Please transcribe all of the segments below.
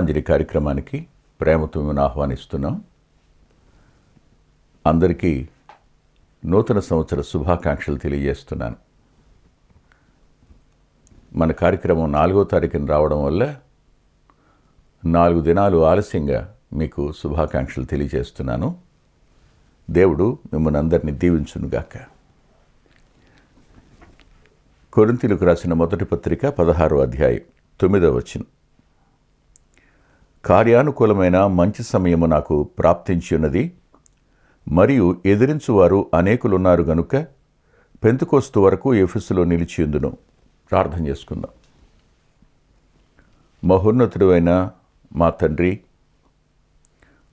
కృపాంజలి కార్యక్రమానికి ప్రేమతో మేము ఆహ్వానిస్తున్నాం. అందరికీ నూతన సంవత్సర శుభాకాంక్షలు తెలియజేస్తున్నాను. మన కార్యక్రమం నాలుగో తారీఖున రావడం వల్ల నాలుగు దినాలు ఆలస్యంగా మీకు శుభాకాంక్షలు తెలియజేస్తున్నాను. దేవుడు మిమ్మల్ని అందరినీ దీవించునుగాక. కొరింతీలకు రాసిన మొదటి పత్రిక పదహారో అధ్యాయం తొమ్మిదవ వచనం. కార్యానుకూలమైన మంచి సమయము నాకు ప్రాప్తించి ఉన్నది మరియు ఎదిరించువారు అనేకులున్నారు గనుక పెంతుకోస్తు వరకు ఎఫెస్సులో నిలిచిందును ప్రార్థన చేసుకుందాం. మహోన్నతుడు అయిన మా తండ్రి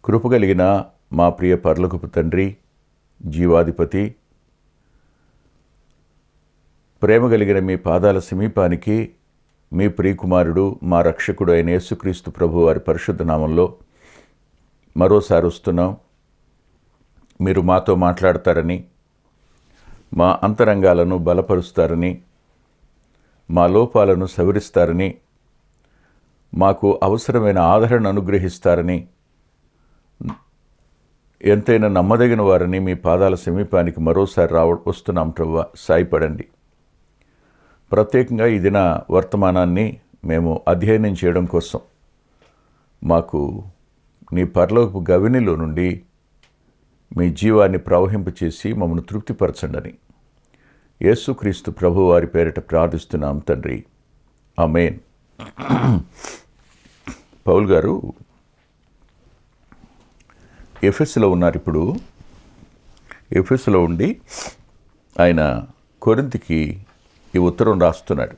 కృపగలిగిన మా ప్రియ పర్లకుపు తండ్రి జీవాధిపతి ప్రేమ కలిగిన మీ పాదాల సమీపానికి మీ ప్రియకుమారుడు మా రక్షకుడు అయిన యేసుక్రీస్తు ప్రభు వారి పరిశుద్ధ నామంలో మరోసారి వస్తున్నాం. మీరు మాతో మాట్లాడతారని మా అంతరంగాలను బలపరుస్తారని మా లోపాలను సవరిస్తారని మాకు అవసరమైన ఆదరణ అనుగ్రహిస్తారని ఎంతైనా నమ్మదగిన వారని మీ పాదాల సమీపానికి మరోసారి రావ వస్తున్నాం ప్రవ్వ. సాయపడండి. ప్రత్యేకంగా ఈ దిన వర్తమానాన్ని మేము అధ్యయనం చేయడం కోసం మాకు నీ పరలోకపు గవినిలో నుండి మీ జీవాన్ని ప్రవహింపచేసి మమ్మల్ని తృప్తిపరచండని. యేసుక్రీస్తు ప్రభు వారి పేరిట ప్రార్థిస్తున్నాం తండ్రి. ఆమెన్. పౌల్ గారు ఎఫ్ఎస్లో ఉన్నారు ఇప్పుడు. ఎఫ్ఎస్లో ఉండి ఆయన కొరింతికి ఈ ఉత్తరం రాస్తున్నాడు.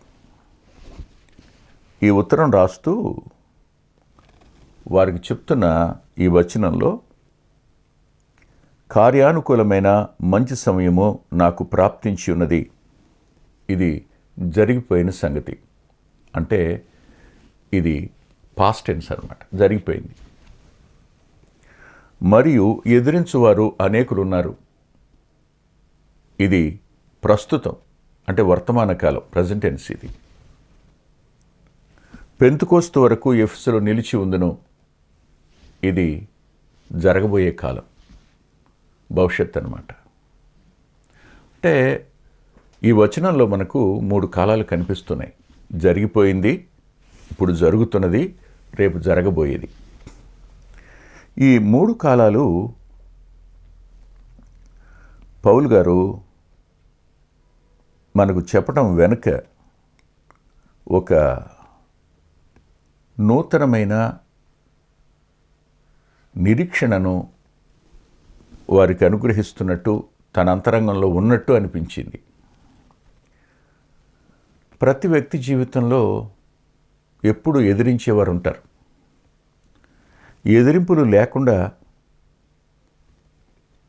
ఈ ఉత్తరం రాస్తూ వారికి చెప్తున్న ఈ వచనంలో కార్యానుకూలమైన మంచి సమయము నాకు ప్రాప్తించి ఉన్నది. ఇది జరిగిపోయిన సంగతి. అంటే ఇది పాస్ట్ టెన్స్ అనమాట జరిగిపోయింది. మరియు ఎదిరించువారు అనేకులు ఉన్నారు ఇది ప్రస్తుతం. అంటే వర్తమాన కాలం ప్రజెంట్ టెన్స్ ఇది. పెంతుకోస్తు వరకు ఎఫ్స్లో నిలిచి ఉందను ఇది జరగబోయే కాలం. భవిష్యత్ అనమాట అంటే ఈ వచనంలో మనకు మూడు కాలాలు కనిపిస్తున్నాయి. జరిగిపోయింది ఇప్పుడు జరుగుతున్నది రేపు జరగబోయేది. ఈ మూడు కాలాలు పౌల్ గారు మనకు చెప్పడం వెనుక ఒక నూతనమైన నిరీక్షణను వారికి అనుగ్రహిస్తున్నట్టు తన అంతరంగంలో ఉన్నట్టు అనిపించింది. ప్రతి వ్యక్తి జీవితంలో ఎప్పుడు ఎదిరించేవారు ఉంటారు ఎదిరింపులు లేకుండా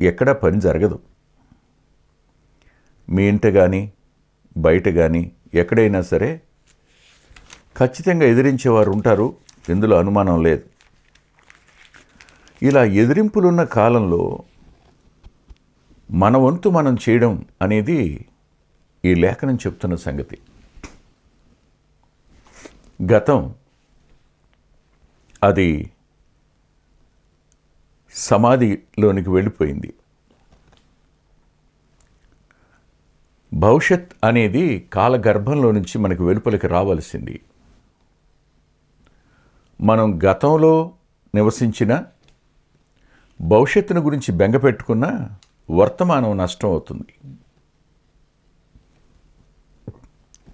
ఎక్కడా పని జరగదు. మీ ఇంట కానీ బయట కానీ ఎక్కడైనా సరే ఖచ్చితంగా ఎదిరించేవారు ఉంటారు. ఇందులో అనుమానం లేదు. ఇలా ఎదిరింపులున్న కాలంలో మన వంతు మనం చేయడం అనేది ఈ లేఖనం చెప్తున్న సంగతి. గతం అది సమాధిలోనికి వెళ్ళిపోయింది. భవిష్యత్ అనేది కాలగర్భంలో నుంచి మనకు వెలుపలికి రావాల్సింది. మనం గతంలో నివసించిన భవిష్యత్తును గురించి బెంగపెట్టుకున్న వర్తమానం నష్టం అవుతుంది.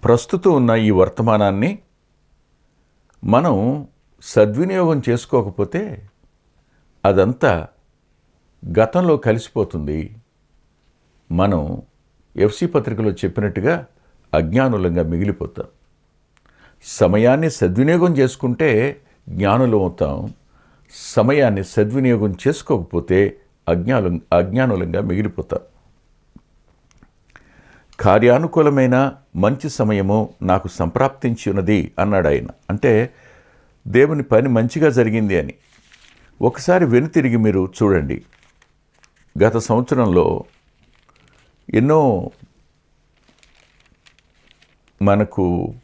ప్రస్తుతం ఉన్న ఈ వర్తమానాన్ని మనం సద్వినియోగం చేసుకోకపోతే అదంతా గతంలో కలిసిపోతుంది. మనం ఎఫ్సి పత్రికలో చెప్పినట్టుగా అజ్ఞానులంగా మిగిలిపోతాం. సమయాన్ని సద్వినియోగం చేసుకుంటే జ్ఞానులు అవుతాం. సమయాన్ని సద్వినియోగం చేసుకోకపోతే అజ్ఞాలు అజ్ఞానులంగా మిగిలిపోతాం. కార్యానుకూలమైన మంచి సమయము నాకు సంప్రాప్తించి ఉన్నది అన్నాడు ఆయన. అంటే దేవుని పని మంచిగా జరిగింది అని. ఒకసారి వెనుతిరిగి మీరు చూడండి. గత సంవత్సరంలో ఎన్నో మనకు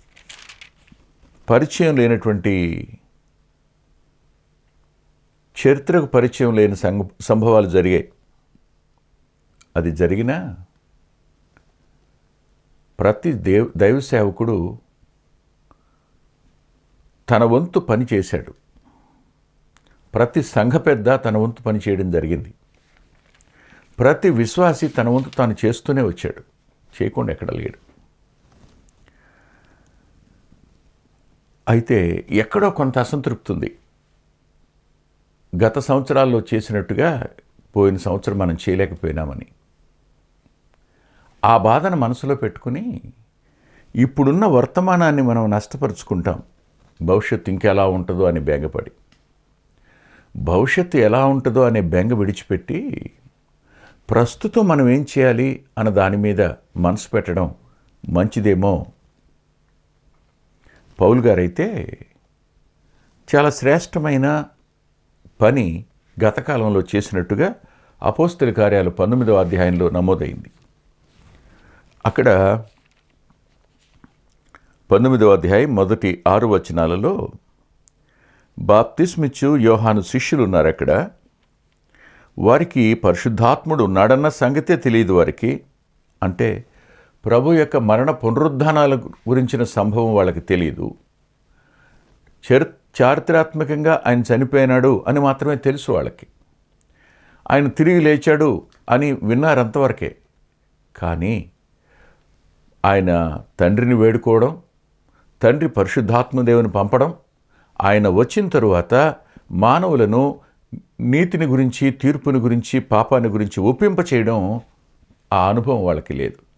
పరిచయం లేనటువంటి చరిత్రకు పరిచయం లేని సంగ సంభవాలు జరిగాయి. అది జరిగినా ప్రతి దేవ్ దైవ సేవకుడు తన వంతు పని చేశాడు. ప్రతి సంఘ పెద్ద తన వంతు పని చేయడం జరిగింది. ప్రతి విశ్వాసి తన వంతు తాను చేస్తూనే వచ్చాడు. చేయకుండా ఎక్కడ లేడు. అయితే ఎక్కడో కొంత అసంతృప్తి ఉంది. గత సంవత్సరాల్లో చేసినట్టుగా పోయిన సంవత్సరం మనం చేయలేకపోయినామని. ఆ బాధను మనసులో పెట్టుకుని ఇప్పుడున్న వర్తమానాన్ని మనం నష్టపరుచుకుంటాం. భవిష్యత్తు ఇంకెలా ఉంటుందో అని బెంగపడి. భవిష్యత్తు ఎలా ఉంటుందో అనే బెంగ విడిచిపెట్టి ప్రస్తుతం మనం ఏం చేయాలి అన్న దాని మీద మనసు పెట్టడం మంచిదేమో? పౌల్ గారైతే చాలా శ్రేష్టమైన పని గతకాలంలో చేసినట్టుగా అపోస్తుల కార్యాలు పంతొమ్మిదవ అధ్యాయంలో నమోదైంది. అక్కడ పంతొమ్మిదవ అధ్యాయం మొదటి ఆరు వచనాలలో బాప్తిస్మిచ్చు యోహాను శిష్యులు ఉన్నారు అక్కడ వారికి పరిశుద్ధాత్ముడు ఉన్నాడన్న సంగతే తెలియదు వారికి. అంటే ప్రభు యొక్క మరణ పునరుద్ధానాల గురించిన సంభవం వాళ్ళకి తెలియదు చరి చారిత్రాత్మకంగా ఆయన చనిపోయినాడు అని మాత్రమే తెలుసు వాళ్ళకి. ఆయన తిరిగి లేచాడు అని విన్నారంతవరకే కానీ ఆయన తండ్రిని వేడుకోవడం తండ్రి పరిశుద్ధాత్మదేవుని పంపడం ఆయన వచ్చిన తరువాత మానవులను నీతిని గురించి తీర్పుని గురించి పాపాన్ని గురించి ఒప్పింప చేయడం ఆ అనుభవం వాళ్ళకి లేదు.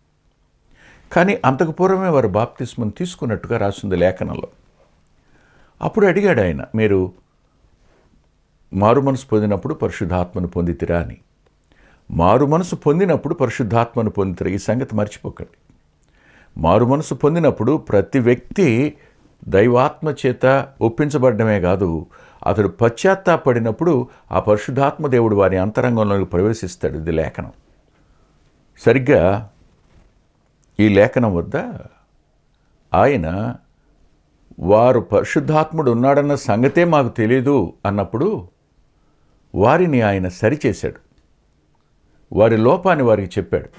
కానీ అంతకు పూర్వమే వారు బాప్తిస్మం తీసుకున్నట్టుగా రాసింది లేఖనంలో. అప్పుడు అడిగాడు ఆయన మీరు మారు మనసు పొందినప్పుడు పరిశుద్ధాత్మను పొందితిరా అని. మారు మనసు పొందినప్పుడు పరిశుద్ధాత్మను పొందితిరా ఈ సంగతి మర్చిపోకండి. మారు మనసు పొందినప్పుడు ప్రతి వ్యక్తి దైవాత్మ చేత ఒప్పించబడమే కాదు అతడు పశ్చాత్తాపడినప్పుడు ఆ పరిశుద్ధాత్మ దేవుడు వారి అంతరంగంలోకి ప్రవేశిస్తాడు. ఇది లేఖనం. సరిగ్గా ఈ లేఖనం వద్ద ఆయన వారు పరిశుద్ధాత్ముడు ఉన్నాడన్న సంగతే మాకు తెలియదు అన్నప్పుడు వారిని ఆయన సరిచేశాడు. వారి లోపాన్ని వారికి చెప్పాడు.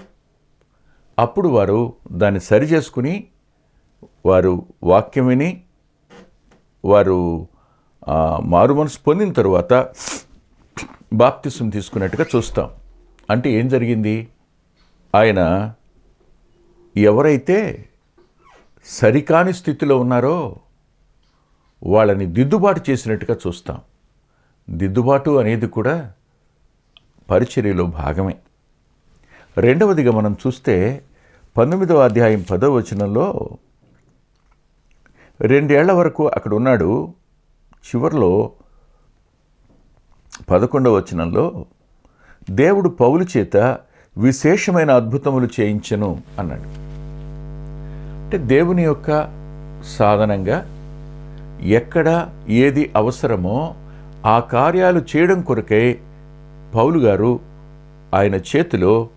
అప్పుడు వారు దాన్ని సరి చేసుకుని వారు వాక్యం విని వారు మారు మనసు పొందిన తర్వాత బాప్తిసం తీసుకున్నట్టుగా చూస్తాం. అంటే ఏం జరిగింది? ఆయన ఎవరైతే సరికాని స్థితిలో ఉన్నారో వాళ్ళని దిద్దుబాటు చేసినట్టుగా చూస్తాం. దిద్దుబాటు అనేది కూడా పరిచర్యలో భాగమే. రెండవదిగా మనం చూస్తే పంతొమ్మిదవ అధ్యాయం పదవ వచనంలో రెండేళ్ళ వరకు అక్కడ ఉన్నాడు చివరిలో పదకొండవ వచనంలో దేవుడు పౌలు చేత విశేషమైన అద్భుతములు చేయించను అన్నాడు. అంటే దేవుని యొక్క సాధనంగా ఎక్కడ ఏది అవసరమో ఆ కార్యాలు చేయడం కొరకై పౌలు గారు ఆయన చేతిలో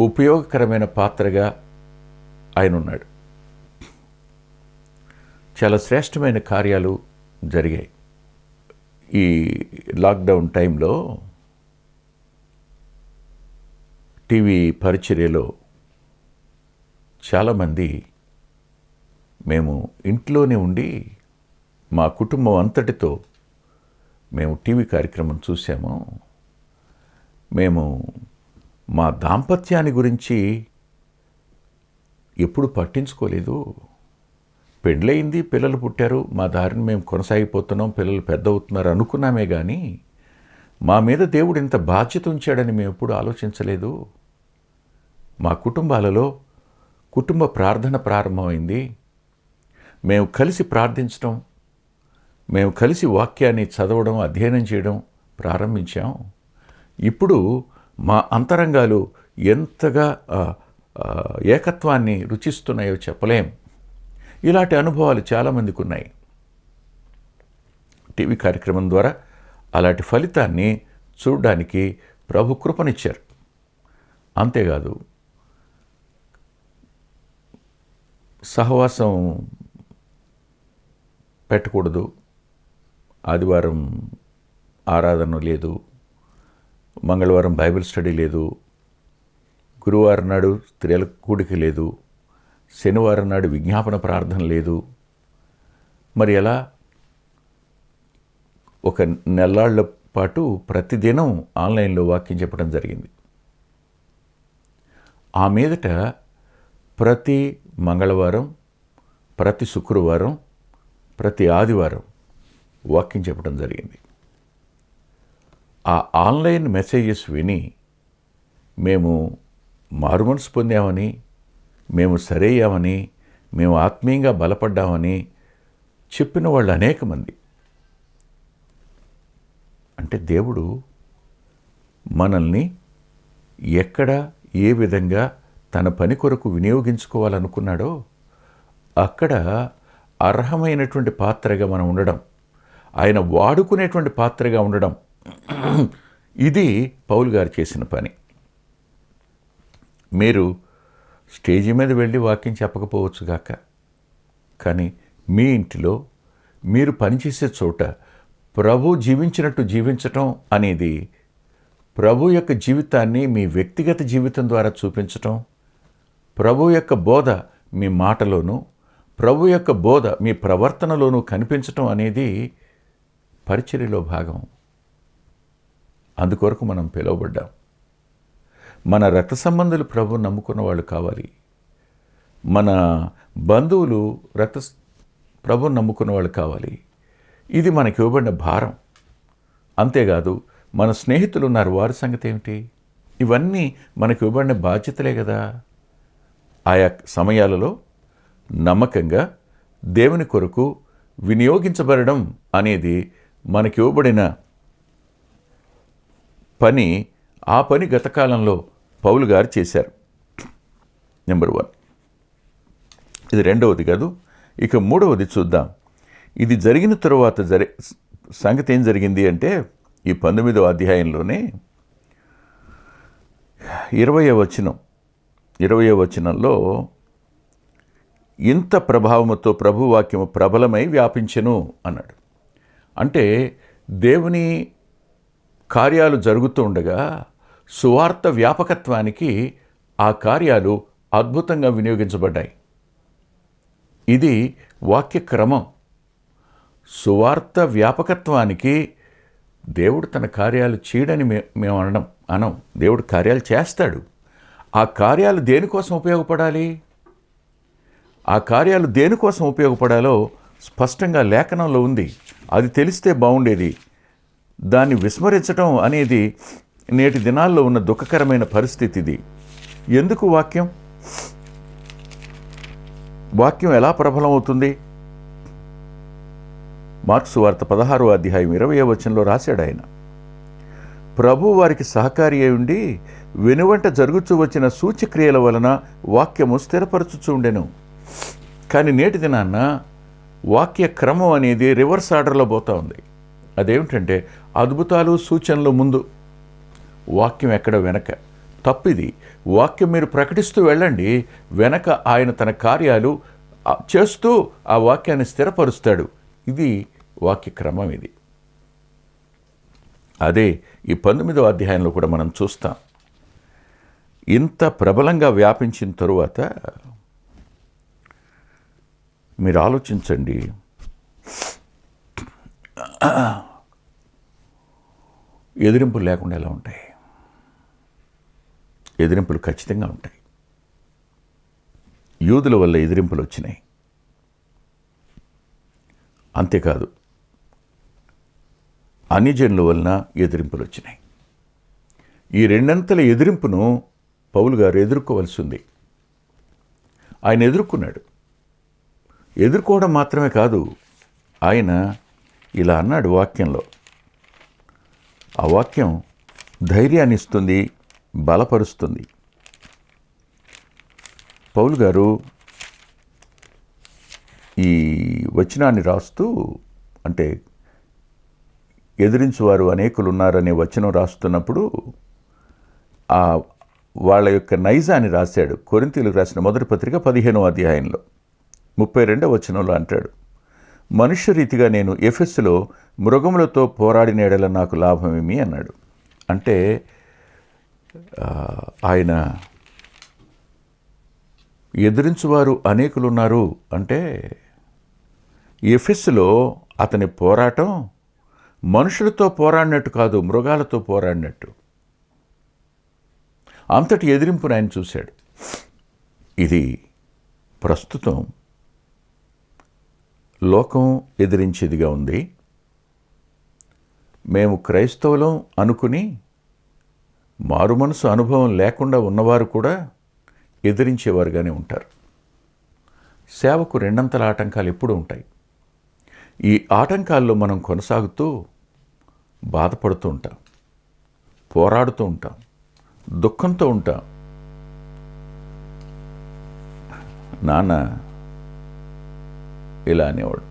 ఉపయోగకరమైన పాత్రగా ఆయన ఉన్నాడు. చాలా శ్రేష్టమైన కార్యాలు జరిగాయి. ఈ లాక్డౌన్ టైంలో టీవీ పరిచర్యలో చాలామంది మేము ఇంట్లోనే ఉండి మా కుటుంబం అంతటితో మేము టీవీ కార్యక్రమం చూసాము మేము మా దాంపత్యాన్ని గురించి ఎప్పుడు పట్టించుకోలేదు. పెళ్ళయింది పిల్లలు పుట్టారు మా దారిని మేము కొనసాగిపోతున్నాం పిల్లలు పెద్ద అవుతున్నారు అనుకున్నామే కానీ మా మీద దేవుడు ఇంత బాధ్యత ఉంచాడని మేము ఎప్పుడు ఆలోచించలేదు. మా కుటుంబాలలో కుటుంబ ప్రార్థన ప్రారంభమైంది. మేము కలిసి ప్రార్థించడం మేము కలిసి వాక్యాన్ని చదవడం అధ్యయనం చేయడం ప్రారంభించాం. ఇప్పుడు మా అంతరంగాలు ఎంతగా ఏకత్వాన్ని రుచిస్తున్నాయో చెప్పలేం. ఇలాంటి అనుభవాలు చాలామందికి ఉన్నాయి టీవీ కార్యక్రమం ద్వారా అలాంటి ఫలితాన్ని చూడడానికి ప్రభు కృపనిచ్చారు. అంతేకాదు సహవాసం పెట్టకూడదు ఆదివారం ఆరాధన లేదు మంగళవారం బైబిల్ స్టడీ లేదు గురువారం నాడు స్త్రీల కూడిక లేదు శనివారం నాడు విజ్ఞాపన ప్రార్థన లేదు. మరి ఎలా? ఒక నెల్లాళ్ళ పాటు ప్రతిదినం ఆన్లైన్లో వాక్యం చెప్పడం జరిగింది. ఆ మీదట ప్రతి మంగళవారం ప్రతి శుక్రవారం ప్రతి ఆదివారం వాక్యం చెప్పడం జరిగింది. ఆ ఆన్లైన్ మెసేజెస్ విని మేము మారుమనసు పొందామని మేము సరయ్యామని మేము ఆత్మీయంగా బలపడ్డామని చెప్పిన వాళ్ళు అనేక మంది. అంటే దేవుడు మనల్ని ఎక్కడ ఏ విధంగా తన పని కొరకు వినియోగించుకోవాలనుకున్నాడో అక్కడ అర్హమైనటువంటి పాత్రగా మనం ఉండడం ఆయన వాడుకునేటువంటి పాత్రగా ఉండడం ఇది పౌలు గారు చేసిన పని. మీరు స్టేజీ మీద వెళ్ళి వాక్యం చెప్పకపోవచ్చు గాక. కానీ మీ ఇంటిలో మీరు పనిచేసే చోట ప్రభు జీవించినట్టు జీవించటం అనేది ప్రభు యొక్క జీవితాన్ని మీ వ్యక్తిగత జీవితం ద్వారా చూపించటం ప్రభు యొక్క బోధ మీ మాటలోనూ ప్రభు యొక్క బోధ మీ ప్రవర్తనలోనూ కనిపించటం అనేది పరిచర్యలో భాగం. అందుకొరకు మనం పిలువబడ్డాం. మన రక్త సంబంధులు ప్రభు నమ్ముకున్న వాళ్ళు కావాలి. మన బంధువులు రక్త ప్రభు నమ్ముకున్న వాళ్ళు కావాలి. ఇది మనకి ఇవ్వబడిన భారం. అంతేకాదు మన స్నేహితులు ఉన్నారు వారి సంగతి ఏమిటి? ఇవన్నీ మనకి ఇవ్వబడిన బాధ్యతలే కదా. ఆయా సమయాలలో నమ్మకంగా దేవుని కొరకు వినియోగించబడడం అనేది మనకి ఇవ్వబడిన పని ఆ పని గత కాలంలో పౌలు గారు చేశారు. నెంబర్ వన్ ఇది రెండవది కాదు ఇక మూడవది చూద్దాం. ఇది జరిగిన తరువాత జరి సంగతి ఏం జరిగింది అంటే ఈ పంతొమ్మిదవ అధ్యాయంలోనే ఇరవయో వచనం ఇరవయో వచనంలో ఇంత ప్రభావముతో ప్రభువాక్యము ప్రబలమై వ్యాపించెను అన్నాడు. అంటే దేవుని కార్యాలు జరుగుతూ ఉండగా సువార్త వ్యాపకత్వానికి ఆ కార్యాలు అద్భుతంగా వినియోగించబడ్డాయి. ఇది వాక్య క్రమం సువార్త వ్యాపకత్వానికి దేవుడు తన కార్యాలు చేయడని మేము అనడం అనం దేవుడు కార్యాలు చేస్తాడు. ఆ కార్యాలు దేనికోసం ఉపయోగపడాలి? ఆ కార్యాలు దేనికోసం ఉపయోగపడాలో స్పష్టంగా లేఖనంలో ఉంది. అది తెలిస్తే బాగుండేది. దాన్ని విస్మరించడం అనేది నేటి దినాల్లో ఉన్న దుఃఖకరమైన పరిస్థితి ఇది ఎందుకు వాక్యం? వాక్యం ఎలా ప్రబలం అవుతుంది మార్క్సు వార్త పదహారో అధ్యాయం ఇరవై వచనంలో రాశాడు ఆయన. ప్రభు వారికి సహకారి అయి ఉండి వెనువంట జరుగుచూ వచ్చిన సూచక్రియల వలన వాక్యము స్థిరపరచుచూ ఉండెను. కానీ నేటి దినాన్న వాక్య క్రమం అనేది రివర్స్ ఆర్డర్లో పోతూ ఉంది. అదేమిటంటే అద్భుతాలు సూచనలు ముందు వాక్యం ఎక్కడ వెనక? తప్పిది. వాక్యం మీరు ప్రకటిస్తూ వెళ్ళండి. వెనక ఆయన తన కార్యాలు చేస్తూ ఆ వాక్యాన్ని స్థిరపరుస్తాడు. ఇది వాక్య క్రమం ఇది. అదే ఈ పంతొమ్మిదవ అధ్యాయంలో కూడా మనం చూస్తాం. ఇంత ప్రబలంగా వ్యాపించిన తరువాత మీరు ఆలోచించండి. ఎదిరింపులు లేకుండా ఎలా ఉంటాయి? ఎదిరింపులు ఖచ్చితంగా ఉంటాయి. యూదుల వల్ల ఎదిరింపులు వచ్చినాయి. అంతేకాదు అన్యజనుల వలన ఎదిరింపులు వచ్చినాయి. ఈ రెండంతల ఎదిరింపును పౌలు గారు ఎదుర్కోవలసి ఉంది ఆయన ఎదుర్కొన్నాడు. ఎదుర్కోవడం మాత్రమే కాదు ఆయన ఇలా అన్నాడు వాక్యంలో. ఆ వాక్యం ధైర్యాన్ని ఇస్తుంది బలపరుస్తుంది. పౌలు గారు ఈ వచనాన్ని రాస్తూ అంటే ఎదిరించువారు అనేకులు ఉన్నారనే వచనం రాస్తున్నప్పుడు ఆ వాళ్ళ యొక్క నైజాన్ని రాశాడు. కొరింతీలకు రాసిన మొదటి పత్రిక పదిహేనో అధ్యాయంలో ముప్పై రెండవ వచనంలో అంటాడు మనుష్య రీతిగా నేను ఎఫెస్లో మృగములతో పోరాడిన ఎడల నాకు లాభమేమి? అన్నాడు. అంటే ఆయన ఎదిరించువారు అనేకులున్నారు అంటే ఎఫెస్లో అతని పోరాటం మనుషులతో పోరాడినట్టు కాదు మృగాలతో పోరాడినట్టు. అంతటి ఎదిరింపును ఆయన చూశాడు. ఇది ప్రస్తుతం లోకం ఎదిరించేదిగా ఉంది. మేము క్రైస్తవులం అనుకుని మారు మనసు అనుభవం లేకుండా ఉన్నవారు కూడా ఎదిరించేవారుగానే ఉంటారు. సేవకు రెండంతల ఆటంకాలు ఎప్పుడూ ఉంటాయి. ఈ ఆటంకాల్లో మనం కొనసాగుతూ బాధపడుతూ ఉంటాం. పోరాడుతూ ఉంటాం. దుఃఖంతో ఉంటాం. నాన్న ఇలా అనేవాడు.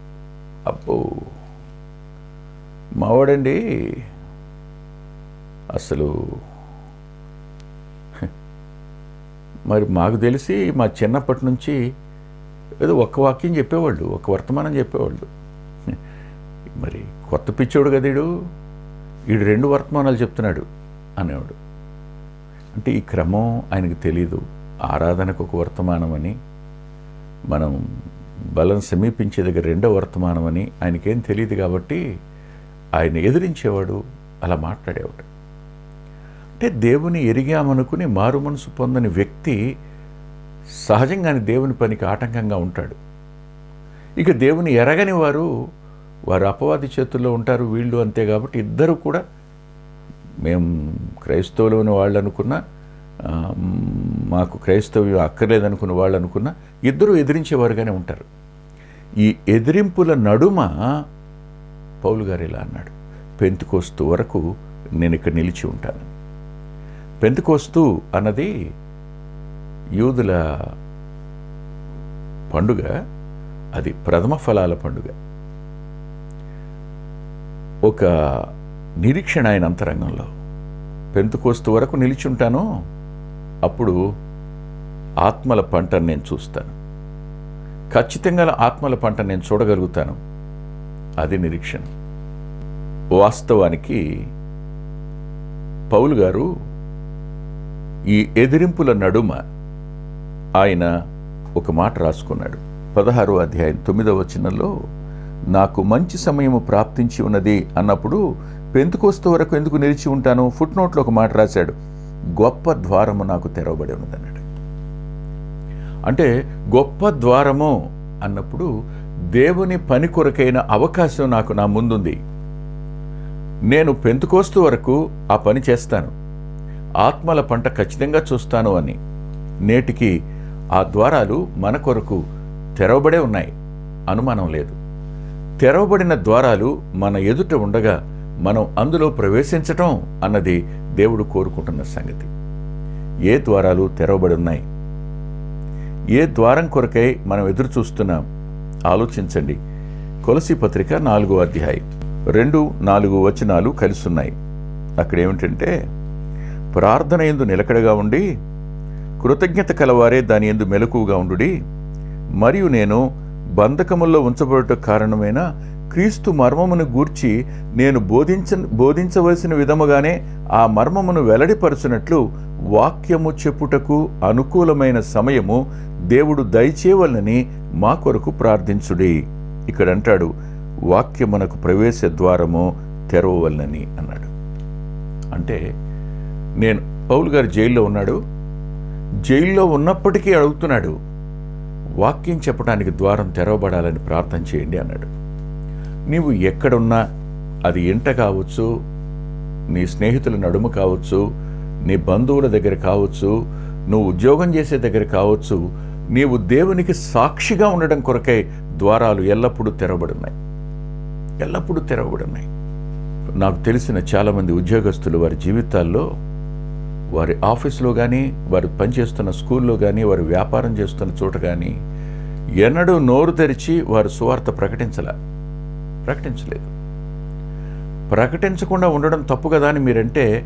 అబ్బో! మావాడండి అసలు మరి మాకు తెలిసి మా చిన్నప్పటి నుంచి ఏదో ఒక్క వాక్యం చెప్పేవాళ్ళు ఒక వర్తమానం చెప్పేవాళ్ళు. మరి కొత్త పిచ్చోడు కదా ఈడు? రెండు వర్తమానాలు చెప్తున్నాడు అనేవాడు. అంటే ఈ క్రమం ఆయనకు తెలీదు. ఆరాధనకు ఒక వర్తమానం అని మనం బలం సమీపించే దగ్గర రెండో వర్తమానం అని ఆయనకేం తెలియదు కాబట్టి ఆయన ఎదిరించేవాడు అలా మాట్లాడేవాడు. అంటే దేవుని ఎరిగామనుకుని మారు మనసు పొందని వ్యక్తి సహజంగానే దేవుని పనికి ఆటంకంగా ఉంటాడు. ఇక దేవుని ఎరగని వారు వారు అపవాది చేతుల్లో ఉంటారు వీళ్ళు అంతే కాబట్టి ఇద్దరు కూడా మేము క్రైస్తవులోని వాళ్ళు అనుకున్నా మాకు క్రైస్తవ్యం అక్కర్లేదనుకున్న వాళ్ళు అనుకున్నా ఇద్దరు ఎదిరించేవారుగానే ఉంటారు. ఈ ఎదిరింపుల నడుమ పౌలు గారు ఇలా అన్నాడు పెంతుకోస్తు వరకు నేను ఇక్కడ నిలిచి ఉంటాను. పెంతుకోస్తు అన్నది యూదుల పండుగ అది ప్రథమ ఫలాల పండుగ. ఒక నిరీక్షణ ఆయన అంతరంగంలో పెంతుకోస్తు వరకు నిలిచుంటాను అప్పుడు ఆత్మల పంటను నేను చూస్తాను. ఖచ్చితంగా ఆత్మల పంట నేను చూడగలుగుతాను. అది నిరీక్షణ. వాస్తవానికి పౌలు గారు ఈ ఎదిరింపుల నడుమ ఆయన ఒక మాట రాసుకున్నాడు. పదహారో అధ్యాయం తొమ్మిదవ వచనంలో నాకు మంచి సమయము ప్రాప్తించి ఉన్నది అన్నప్పుడు పెంతుకోస్తు వరకు ఎందుకు నిలిచి ఉంటాను? ఫుట్ నోట్లో ఒక మాట రాశాడు. గొప్ప ద్వారము నాకు తెరవబడి ఉన్నదన్నాడు అంటే గొప్ప ద్వారము అన్నప్పుడు దేవుని పని కొరకైన అవకాశం నాకు నా ముందుంది. నేను పెంతుకోస్తు వరకు ఆ పని చేస్తాను. ఆత్మల పంట ఖచ్చితంగా చూస్తాను అని. నేటికి ఆ ద్వారాలు మన కొరకు తెరవబడే ఉన్నాయి. అనుమానం లేదు. తెరవబడిన ద్వారాలు మన ఎదుట ఉండగా మనం అందులో ప్రవేశించటం అన్నది దేవుడు కోరుకుంటున్న సంగతి. ఏ ద్వారాలు తెరవబడి ఉన్నాయి? ఏ ద్వారం కొరకై మనం ఎదురు చూస్తున్నాం? ఆలోచించండి. కొలసి పత్రిక నాలుగో అధ్యాయం. రెండు నాలుగు వచనాలు కలిసున్నాయి అక్కడ ఏమిటంటే ప్రార్థన ఎందు నిలకడగా ఉండి కృతజ్ఞత కలవారే దాని ఎందు మెలకుగా ఉండుడి. మరియు నేను బంధకముల్లో ఉంచబడట కారణమైన క్రీస్తు మర్మమును గూర్చి నేను బోధించ బోధించవలసిన విధముగానే ఆ మర్మమును వెల్లడిపరచునట్లు వాక్యము చెప్పుటకు అనుకూలమైన సమయము దేవుడు దయచేవలని మా కొరకు ప్రార్థించుడి. ఇక్కడ అంటాడు వాక్యమునకు ప్రవేశ ద్వారము తెరవవలనని అన్నాడు. అంటే నేను పౌలు గారు జైల్లో ఉన్నాడు. జైల్లో ఉన్నప్పటికీ అడుగుతున్నాడు వాక్యం చెప్పడానికి ద్వారం తెరవబడాలని ప్రార్థన చేయండి అన్నాడు. నీవు ఎక్కడున్నా అది ఇంట కావచ్చు నీ స్నేహితుల నడుమ కావచ్చు నీ బంధువుల దగ్గర కావచ్చు నువ్వు ఉద్యోగం చేసే దగ్గర కావచ్చు నీవు దేవునికి సాక్షిగా ఉండడం కొరకై ద్వారాలు ఎల్లప్పుడూ తెరవబడున్నాయి. ఎల్లప్పుడూ తెరవబడున్నాయి. నాకు తెలిసిన చాలామంది ఉద్యోగస్తులు వారి జీవితాల్లో వారి ఆఫీస్లో కానీ వారు పనిచేస్తున్న స్కూల్లో కానీ వారు వ్యాపారం చేస్తున్న చోట కానీ ఎన్నడూ నోరు తెరిచి వారు సువార్త ప్రకటించలే ప్రకటించలేదు. ప్రకటించకుండా ఉండడం తప్పు కదా అని మీరంటే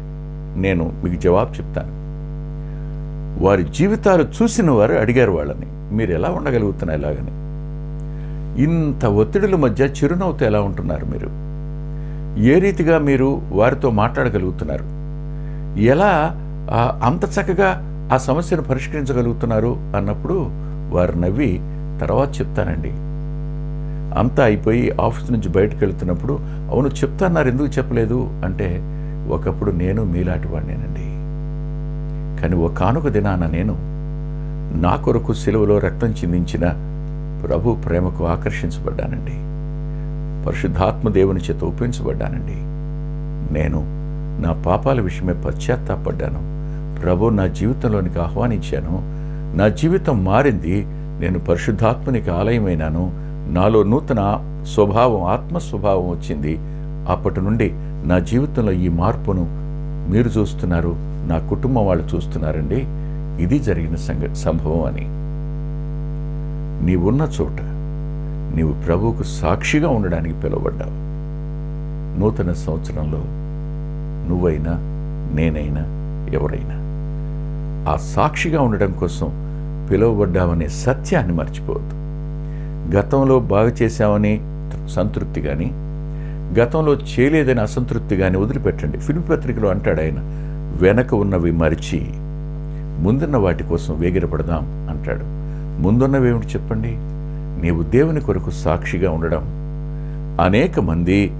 నేను మీకు జవాబు చెప్తాను. వారి జీవితాలు చూసిన వారు అడిగారు వాళ్ళని మీరు ఎలా ఉండగలుగుతున్నారు ఇలాగని? ఇంత ఒత్తిడుల మధ్య చిరునవ్వుతో ఎలా ఉంటున్నారు మీరు? ఏ రీతిగా మీరు వారితో మాట్లాడగలుగుతున్నారు? ఎలా అంత చక్కగా ఆ సమస్యను పరిష్కరించగలుగుతున్నారు అన్నప్పుడు వారు నవ్వి తర్వాత చెప్తానండి. అంతా అయిపోయి ఆఫీస్ నుంచి బయటకు వెళ్తున్నప్పుడు అవును చెప్తాన్నారు ఎందుకు చెప్పలేదు? అంటే ఒకప్పుడు నేను మీలాంటి వాడినేనండి. కానీ ఒకానొక దినాన నేను నా కొరకు సెలవులో రక్తం చిందించిన ప్రభు ప్రేమకు ఆకర్షించబడ్డానండి. పరిశుద్ధాత్మ దేవుని చేత ఒప్పించబడ్డానండి నేను నా పాపాల విషయమే పశ్చాత్తాపడ్డాను. ప్రభు నా జీవితంలోనికి ఆహ్వానించాను. నా జీవితం మారింది. నేను పరిశుద్ధాత్మనికి ఆలయమైనాను. నాలో నూతన స్వభావం ఆత్మ స్వభావం వచ్చింది. అప్పటి నుండి నా జీవితంలో ఈ మార్పును మీరు చూస్తున్నారు. నా కుటుంబం వాళ్ళు చూస్తున్నారండి. ఇది జరిగిన సంఘ సంభవం అని. నీవున్న చోట నీవు ప్రభువుకు సాక్షిగా ఉండడానికి పిలువబడ్డావు. నూతన సంవత్సరంలో నువ్వైనా నేనైనా ఎవరైనా. ఆ సాక్షిగా ఉండడం కోసం పిలువబడ్డామనే సత్యాన్ని మర్చిపోవద్దు. గతంలో బాగా చేశామని సంతృప్తి కానీ గతంలో చేయలేదని అసంతృప్తి కానీ వదిలిపెట్టండి. ఫిల్మ్ పత్రికలో అంటాడు ఆయన వెనక ఉన్నవి మరిచి ముందున్న వాటి కోసం వేగిరపడదాం అంటాడు. ముందున్నవి ఏమిటి చెప్పండి? నీవు దేవుని కొరకు సాక్షిగా ఉండడం. అనేక మంది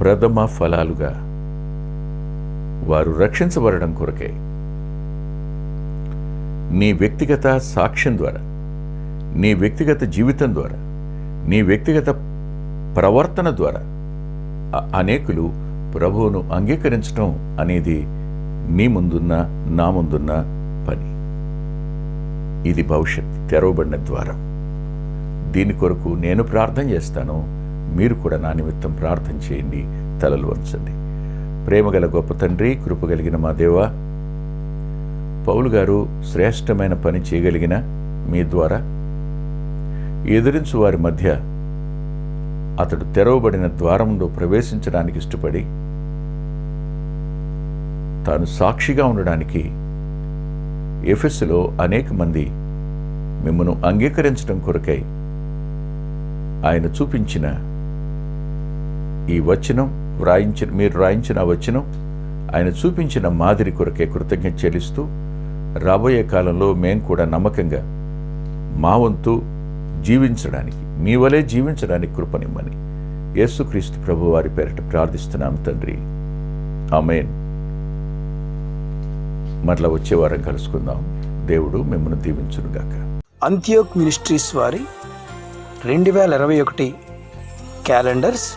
ప్రథమ ఫలాలుగా వారు రక్షించబడడం కొరకే. నీ వ్యక్తిగత సాక్ష్యం ద్వారా నీ వ్యక్తిగత జీవితం ద్వారా నీ వ్యక్తిగత ప్రవర్తన ద్వారా అనేకులు ప్రభువును అంగీకరించడం అనేది నీ ముందున్న నా ముందున్న పని. ఇది భవిష్యత్ తెరవబడిన ద్వారం. దీని కొరకు నేను ప్రార్థన చేస్తాను. మీరు కూడా నా నిమిత్తం ప్రార్థన చేయండి తలలు వంచండి. ప్రేమగల గొప్ప తండ్రి కృపగలిగిన మా దేవ పౌలు గారు శ్రేష్టమైన పని చేయగలిగిన మీ ద్వారా ఎదిరించు వారి మధ్య అతడు తెరవబడిన ద్వారంలో ప్రవేశించడానికి ఇష్టపడి తాను సాక్షిగా ఉండడానికి ఎఫెస్సులో అనేక మంది మిమ్మను అంగీకరించడం కొరకై ఆయన చూపించిన ఈ వచనం వ్రాయించిన మీరు రాయించిన వచనం ఆయన చూపించిన మాదిరి కొరకే కృతజ్ఞత చెల్లిస్తూ రాబోయే కాలంలో మేం కూడా నమ్మకంగా మా వంతు జీవించడానికి మీ వలే జీవించడానికి కృపనిమ్మని యేసుక్రీస్తు ప్రభు వారి పేరిట ప్రార్థిస్తున్నాం తండ్రి. ఆమెన్. మరలా వచ్చే వారం కలుసుకుందాం. దేవుడు మిమ్మల్ని దీవించునుగాక. అంత్యోక్ మినిస్ట్రీస్ వారి రెండు వేల ఇరవై ఒకటి క్యాలెండర్స్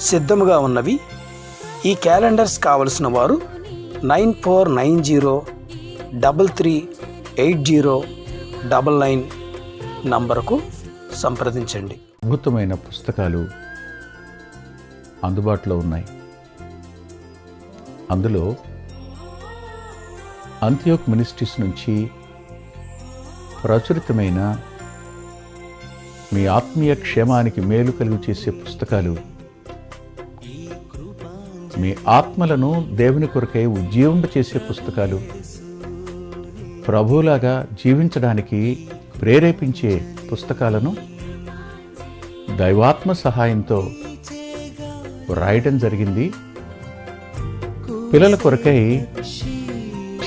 సిద్ధముగా ఉన్నవి. ఈ క్యాలెండర్స్ కావలసిన వారు nine four nine zero double three eight zero double nine నంబరుకు సంప్రదించండి. అద్భుతమైన పుస్తకాలు అందుబాటులో ఉన్నాయి. అందులో అంత్యోక్ మినిస్ట్రీస్ నుంచి ప్రచురితమైన మీ ఆత్మీయ క్షేమానికి మేలు కలుగు చేసే పుస్తకాలు మీ ఆత్మలను దేవుని కొరకై ఉజ్జీవింప చేసే పుస్తకాలు. ప్రభువులాగా జీవించడానికి ప్రేరేపించే పుస్తకాలను దైవాత్మ సహాయంతో రాయటం జరిగింది. పిల్లల కొరకై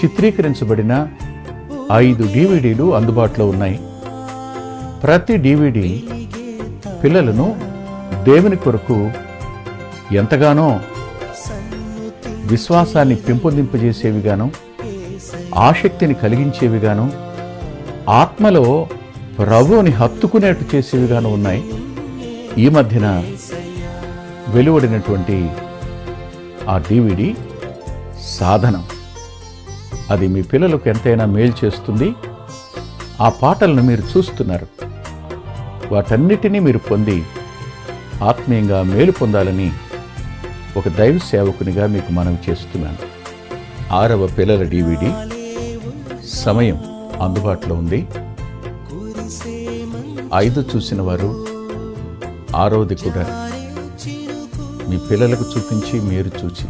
చిత్రీకరించబడిన ఐదు డివిడీలు అందుబాటులో ఉన్నాయి. ప్రతి డివిడి పిల్లలను దేవుని కొరకు ఎంతగానో విశ్వాసాన్ని పెంపొందింపజేసేవిగాను ఆసక్తిని కలిగించేవిగాను ఆత్మలో ప్రభువుని హత్తుకునేట్టు చేసేవిగాను ఉన్నాయి. ఈ మధ్యన వెలువడినటువంటి ఆ డివిడి సాధనం. అది మీ పిల్లలకు ఎంతైనా మేలు చేస్తుంది. ఆ పాటలను మీరు చూస్తున్నారు. వాటన్నిటినీ మీరు పొంది ఆత్మీయంగా మేలు పొందాలని ఒక దైవ సేవకునిగా మీకు మనవి చేస్తున్నాను. ఆరవ పిల్లల డివిడి. సమయం అందుబాటులో ఉంది. ఐదు చూసిన వారు ఆరవది కూడా మీ పిల్లలకు చూపించి మీరు చూచి.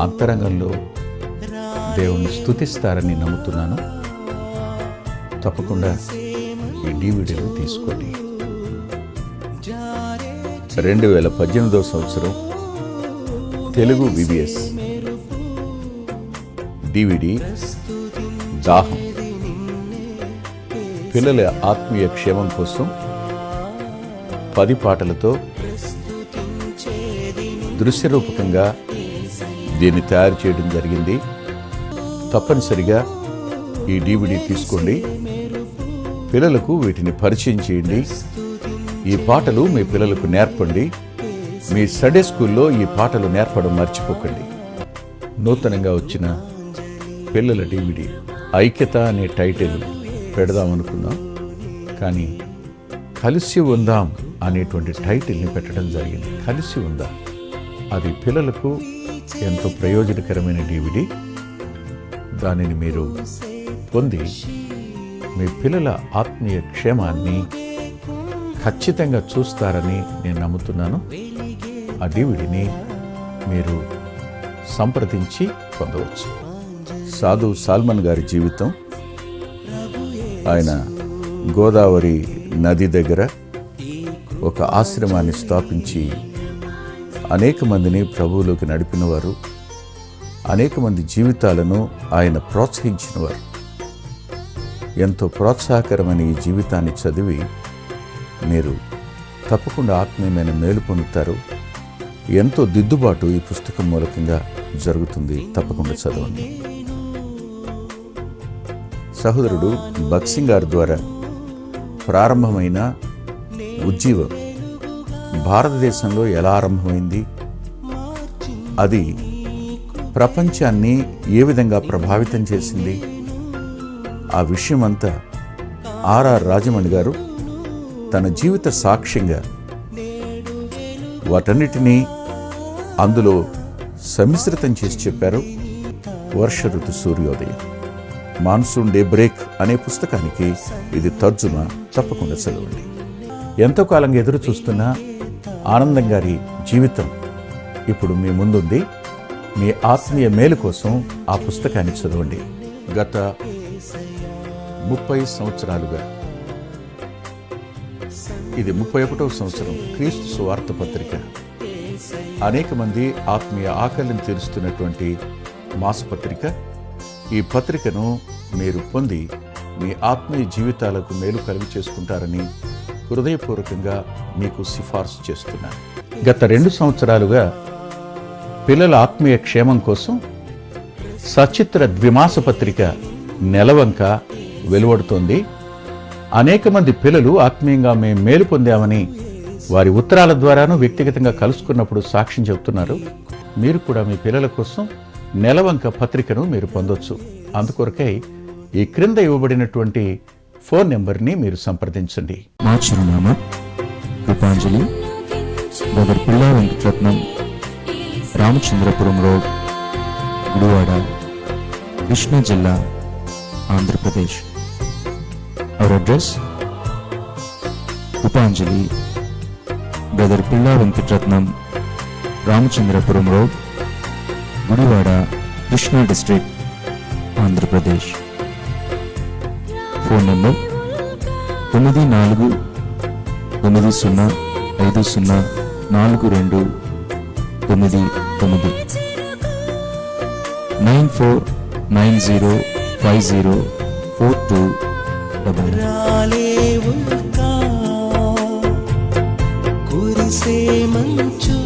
అంతరంగంలో దేవుణ్ణి స్తుతిస్తారని నమ్ముతున్నాను. తప్పకుండా ఈ డివిడీలు తీసుకోండి. రెండు వేల పద్దెనిమిదవ సంవత్సరం తెలుగు విబిఎస్ డివిడి దాహం. పిల్లల ఆత్మీయ క్షేమం కోసం పది పాటలతో దృశ్యరూపకంగా దీన్ని తయారు చేయడం జరిగింది. తప్పనిసరిగా ఈ డివిడి తీసుకోండి. పిల్లలకు వీటిని పరిచయం చేయండి. ఈ పాటలు మీ పిల్లలకు నేర్పండి. మీ సండే స్కూల్లో ఈ పాటలు నేర్పడం మర్చిపోకండి. నూతనంగా వచ్చిన పిల్లల డివిడి ఐక్యత అనే టైటిల్ పెడదామనుకున్నాం కానీ కలిసి ఉందాం అనేటువంటి టైటిల్ని పెట్టడం జరిగింది. కలిసి ఉందాం. అది పిల్లలకు ఎంతో ప్రయోజనకరమైన డివిడి దానిని మీరు పొంది మీ పిల్లల ఆత్మీయ క్షేమాన్ని ఖచ్చితంగా చూస్తారని నేను నమ్ముతున్నాను. ఆ డివిడిని మీరు సంప్రదించి పొందవచ్చు. సాధు సాల్మన్ గారి జీవితం ఆయన గోదావరి నది దగ్గర ఒక ఆశ్రమాన్ని స్థాపించి అనేక మందిని ప్రభువులోకి నడిపినవారు అనేక మంది జీవితాలను ఆయన ప్రోత్సహించినవారు. ఎంతో ప్రోత్సాహకరమైన ఈ జీవితాన్ని చదివి మీరు తప్పకుండా ఆత్మీయమైన మేలు పొందుతారు. ఎంతో దిద్దుబాటు ఈ పుస్తకం మూలకంగా జరుగుతుంది. తప్పకుండా చదవండి. సహోదరుడు బక్సింగ్ గారి ద్వారా ప్రారంభమైన ఉజ్జీవం భారతదేశంలో ఎలా ఆరంభమైంది? అది ప్రపంచాన్ని ఏ విధంగా ప్రభావితం చేసింది? ఆ విషయమంతా ఆర్ఆర్ రాజమణి గారు తన జీవిత సాక్ష్యంగా వాటన్నిటినీ అందులో సమిశ్రితం చేసి చెప్పారు వర్ష ఋతు సూర్యోదయం. మాన్సూన్ డే బ్రేక్ అనే పుస్తకానికి ఇది తర్జుమా తప్పకుండా చదవండి. ఎంతో కాలంగా ఎదురు చూస్తున్న ఆనందం గారి జీవితం ఇప్పుడు మీ ముందుంది. మీ ఆత్మీయ మేలు కోసం ఆ పుస్తకాన్ని చదవండి. గత ముప్పై సంవత్సరాలుగా ఇది ముప్పై ఒకటవ సంవత్సరం. క్రీస్తు సువార్త పత్రిక. అనేక మంది ఆత్మీయ ఆకలిని తీరుస్తున్నటువంటి మాసపత్రిక ఈ పత్రికను మీరు పొంది మీ ఆత్మీయ జీవితాలకు మేలు కలుగు చేసుకుంటారని హృదయపూర్వకంగా మీకు సిఫార్సు చేస్తున్నాను. గత రెండు సంవత్సరాలుగా పిల్లల ఆత్మీయ క్షేమం కోసం సచిత్ర ద్విమాస పత్రిక నెలవంక వెలువడుతోంది. అనేక మంది పిల్లలు ఆత్మీయంగా మేము మేలు పొందామని వారి ఉత్తరాల ద్వారాను వ్యక్తిగతంగా కలుసుకున్నప్పుడు సాక్ష్యం చెబుతున్నారు. మీరు కూడా మీ పిల్లల కోసం నెలవంక పత్రికను మీరు పొందొచ్చు. అందుకొరకై ఈ క్రింద ఇవ్వబడినటువంటి ఫోన్ నెంబర్ని మీరు సంప్రదించండి. మా చిరునామా కృపాంజలి బ్రదర్ పిల్లా వెంకటరత్నం రామచంద్రపురం రోడ్ గుడివాడ కృష్ణా జిల్లా ఆంధ్రప్రదేశ్. అవర్ అడ్రస్ ఉపాంజలి బ్రదర్ పిల్లా Venkataratnam Ramachandrapuram road Gudivada Krishna district Andhra Pradesh phone number తొమ్మిది నాలుగు తొమ్మిది సున్నా ఐదు సున్నా నాలుగు రెండు తొమ్మిది తొమ్మిది. Nine four nine zero five zero four two కురిసే మంచు